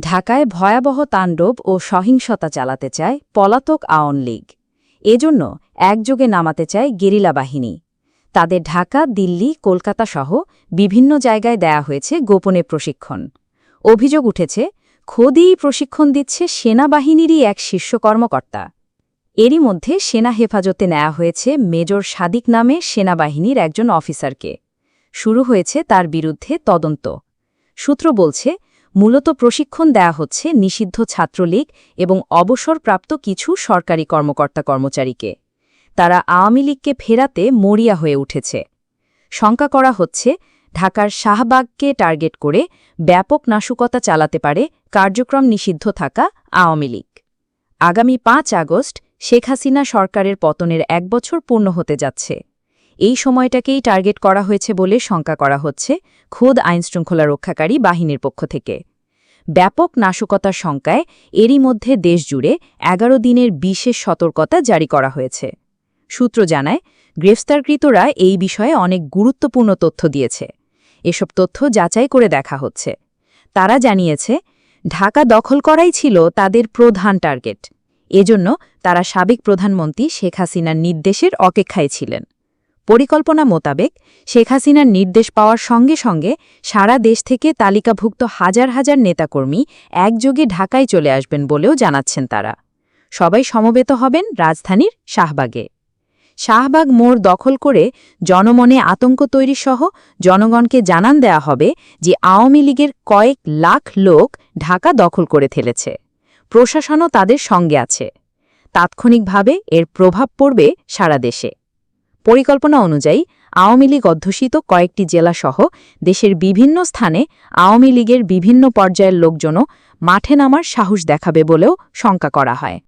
ঢাকায় ভয়াবহ তাণ্ডব ও সহিংসতা চালাতে চায় পলাতক আওয়ান লীগ। এজন্য একযোগে নামাতে চায় গেরিলা বাহিনী। তাদের ঢাকা, দিল্লি, কলকাতা সহ বিভিন্ন জায়গায় দেয়া হয়েছে গোপনে প্রশিক্ষণ। অভিযোগ উঠেছে, খোদিই প্রশিক্ষণ দিচ্ছে সেনাবাহিনীরই এক শীর্ষ কর্মকর্তা। এরই মধ্যে সেনা হেফাজতে নেওয়া হয়েছে মেজর সাদিক নামে সেনাবাহিনীর একজন অফিসারকে। শুরু হয়েছে তার বিরুদ্ধে তদন্ত। সূত্র বলছে মূলত প্রশিক্ষণ দেয়া হচ্ছে নিষিদ্ধ ছাত্রলীগ এবং অবসরপ্রাপ্ত কিছু সরকারি কর্মকর্তা কর্মচারীকে। তারা আওয়ামী লীগকে ফেরাতে মরিয়া হয়ে উঠেছে। শঙ্কা করা হচ্ছে, ঢাকার শাহবাগকে টার্গেট করে ব্যাপক নাশকতা চালাতে পারে কার্যক্রম নিষিদ্ধ থাকা আওয়ামী লীগ। আগামী পাঁচ আগস্ট শেখ হাসিনা সরকারের পতনের এক বছর পূর্ণ হতে যাচ্ছে। এই সময়টাকেই টার্গেট করা হয়েছে বলে শঙ্কা করা হচ্ছে খোদ আইনশৃঙ্খলা রক্ষাকারী বাহিনীর পক্ষ থেকে। ব্যাপক নাশকতার শঙ্কায় এরই মধ্যে দেশজুড়ে এগারো দিনের বিশেষ সতর্কতা জারি করা হয়েছে। সূত্র জানায়, গ্রেফতারকৃতরা এই বিষয়ে অনেক গুরুত্বপূর্ণ তথ্য দিয়েছে। এসব তথ্য যাচাই করে দেখা হচ্ছে। তারা জানিয়েছে, ঢাকা দখল করাই ছিল তাদের প্রধান টার্গেট। এজন্য তারা সাবেক প্রধানমন্ত্রী শেখ হাসিনার নির্দেশের অপেক্ষায় ছিলেন। পরিকল্পনা মোতাবেক শেখ হাসিনার নির্দেশ পাওয়ার সঙ্গে সঙ্গে সারা দেশ থেকে তালিকাভুক্ত হাজার হাজার নেতাকর্মী একযোগে ঢাকায় চলে আসবেন বলেও জানাচ্ছেন তারা। সবাই সমবেত হবেন রাজধানীর শাহবাগে। শাহবাগ মোড় দখল করে জনমনে আতঙ্ক তৈরি সহ জনগণকে জানান দেয়া হবে যে আওয়ামী লীগের কয়েক লাখ লোক ঢাকা দখল করে ফেলেছে। প্রশাসনও তাদের সঙ্গে আছে। তাৎক্ষণিকভাবে এর প্রভাব পড়বে সারা দেশে। পরিকল্পনা অনুযায়ী আওয়ামী লীগ অধ্যুষিত কয়েকটি জেলাসহ দেশের বিভিন্ন স্থানে আওয়ামী লীগের বিভিন্ন পর্যায়ের লোকজনও মাঠে নামার সাহস দেখাবে বলেও শঙ্কা করা হয়।